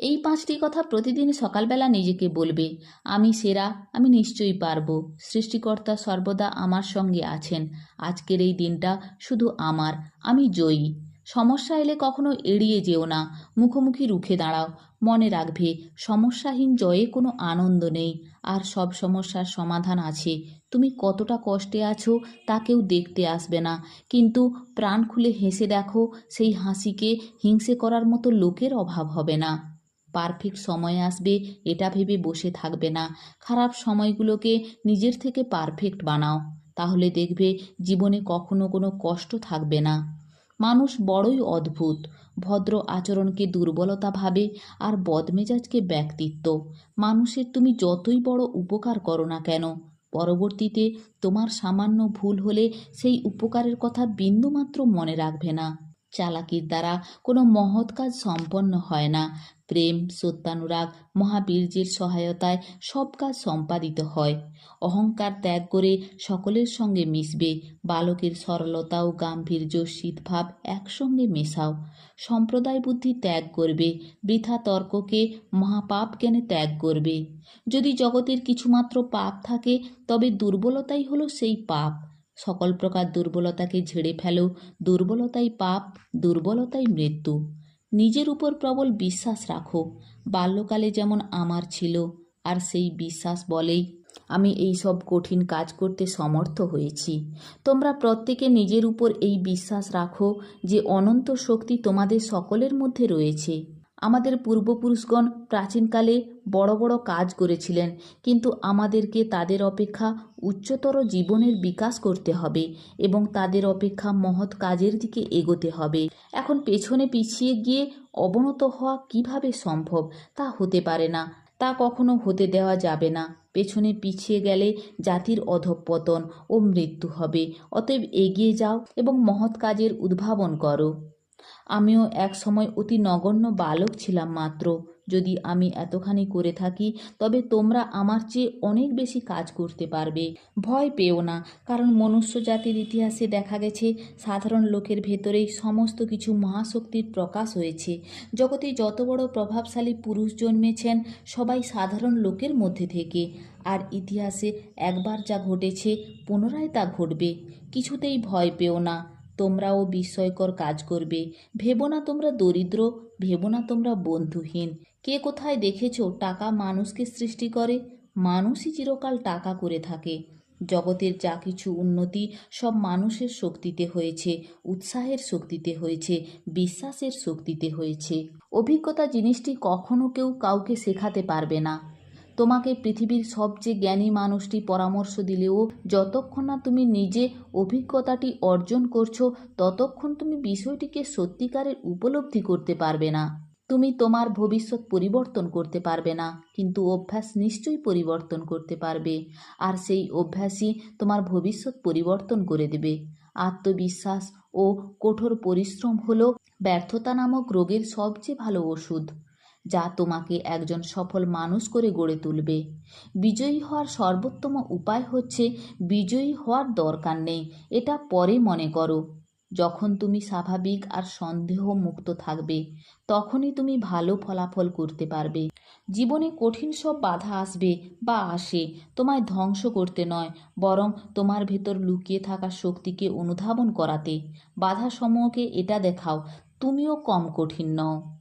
এই পাঁচটি কথা প্রতিদিন সকালবেলা নিজেকে বলবে, আমি সেরা, আমি নিশ্চয়ই পারব। সৃষ্টিকর্তা সর্বদা আমার সঙ্গে আছেন। আজকের এই দিনটা শুধু আমার, আমি জয়ী। সমস্যা এলে কখনো এড়িয়ে যেও না। মুখোমুখি রুখে দাঁড়াও। মনে রাখবে, সমস্যাহীন জয়ে কোনো আনন্দ নেই। আর সব সমস্যার সমাধান আছে। তুমি কতটা কষ্টে আছো তা কেউ দেখতে আসবে না। কিন্তু প্রাণ খুলে হেসে দেখো, সেই হাসিকে হিংসে করার মতো লোকের অভাব হবে না। পারফেক্ট সময় আসবে, এটা ভেবে বসে থাকবে না। খারাপ সময়গুলোকে নিজের থেকে পারফেক্ট বানাও। তাহলে দেখবে জীবনে কখনো কোনো কষ্ট থাকবে না। মানুষ বড়ই অদ্ভুত। ভদ্র আচরণকে দুর্বলতা ভাবে আর বদমেজাজকে ব্যক্তিত্ব। মানুষের তুমি যতই বড় উপকার করো না কেন, পরবর্তীতে তোমার সামান্য ভুল হলে সেই উপকারের কথা বিন্দুমাত্র মনে রাখবে না। চালাকির দ্বারা কোনো মহৎ কাজ সম্পন্ন হয় না। প্রেম, সত্যানুরাগ মহাবীর্যের সহায়তায় সব কাজ সম্পাদিত হয়। অহংকার ত্যাগ করে সকলের সঙ্গে মিশবে। বালকের সরলতা ও গাম্ভীর্য শীতভাব একসঙ্গে মেশাও। সম্প্রদায় বুদ্ধি ত্যাগ করবে। বৃথা তর্ককে মহাপাপ জ্ঞানে ত্যাগ করবে। যদি জগতের কিছুমাত্র পাপ থাকে, তবে দুর্বলতাই হলো সেই পাপ। সকল প্রকার দুর্বলতাকে ঝেড়ে ফেলো, দুর্বলতাই পাপ, দুর্বলতাই মৃত্যু। নিজের উপর প্রবল বিশ্বাস রাখো। বাল্যকালে যেমন আমার ছিল, আর সেই বিশ্বাস বলেই আমি এই সব কঠিন কাজ করতে সমর্থ হয়েছি। তোমরা প্রত্যেকে নিজের উপর এই বিশ্বাস রাখো যে অনন্ত শক্তি তোমাদের সকলের মধ্যে রয়েছে। আমাদের পূর্বপুরুষগণ প্রাচীনকালে বড় বড় কাজ করেছিলেন, কিন্তু আমাদেরকে তাদের অপেক্ষা উচ্চতর জীবনের বিকাশ করতে হবে এবং তাদের অপেক্ষা মহৎ কাজের দিকে এগোতে হবে। এখন পেছনে পিছিয়ে গিয়ে অবনত হওয়া কীভাবে সম্ভব তা হতে পারে না, তা কখনো হতে দেওয়া যাবে না। পেছনে পিছিয়ে গেলে জাতির অধঃপতন ও মৃত্যু হবে, অতএব এগিয়ে যাও এবং মহৎ কাজের উদ্ভাবন করো। আমিও এক সময় অতি নগণ্য বালক ছিলাম মাত্র। যদি আমি এতখানি করে থাকি, তবে তোমরা আমার চেয়ে অনেক বেশি কাজ করতে পারবে। ভয় পেও না, কারণ মনুষ্য জাতির ইতিহাসে দেখা গেছে, সাধারণ লোকের ভেতরেই সমস্ত কিছু মহাশক্তির প্রকাশ হয়েছে। জগতে যত বড় প্রভাবশালী পুরুষ জন্মেছেন, সবাই সাধারণ লোকের মধ্যে থেকে। আর ইতিহাসে একবার যা ঘটেছে, পুনরায় তা ঘটবে। কিছুতেই ভয় পেও না। তোমরাও বিস্ময়কর কাজ করবে। ভেবো না তোমরা দরিদ্র, ভেবো না তোমরা বন্ধুহীন। কে কোথায় দেখেছ টাকা মানুষকে সৃষ্টি করে? মানুষই চিরকাল টাকা করে থাকে। জগতের যা কিছু উন্নতি সব মানুষের শক্তিতে হয়েছে, উৎসাহের শক্তিতে হয়েছে, বিশ্বাসের শক্তিতে হয়েছে। অভিজ্ঞতা জিনিসটি কখনো কেউ কাউকে শেখাতে পারবে না। তোমাকে পৃথিবীর সবচেয়ে জ্ঞানী মানুষটি পরামর্শ দিলেও যতক্ষণ না তুমি নিজে অভিজ্ঞতাটি অর্জন করছ, ততক্ষণ তুমি বিষয়টিকে সত্যিকারের উপলব্ধি করতে পারবে না। তুমি তোমার ভবিষ্যৎ পরিবর্তন করতে পারবে না, কিন্তু অভ্যাস নিশ্চয়ই পরিবর্তন করতে পারবে। আর সেই অভ্যাসই তোমার ভবিষ্যৎ পরিবর্তন করে দেবে। আত্মবিশ্বাস ও কঠোর পরিশ্রম হলো ব্যর্থতা নামক রোগের সবচেয়ে ভালো ওষুধ। যা তোমাকে একজন সফল মানুষ করে গড়ে তুলবে। বিজয়ী হওয়ার সর্বোত্তম উপায় হচ্ছে বিজয়ী হওয়ার দরকার নেই, এটা পরে মনে করো। যখন তুমি স্বাভাবিক আর সন্দেহ মুক্ত থাকবে, তখনই তুমি ভালো ফলাফল করতে পারবে। জীবনে কঠিন সব বাধা আসবে বা আসে, তোমায় ধ্বংস করতে নয়, বরং তোমার ভেতর লুকিয়ে থাকা শক্তিকে অনুধাবন করাতে। বাধা সমূহকে এটা দেখাও, তুমিও কম কঠিন নও।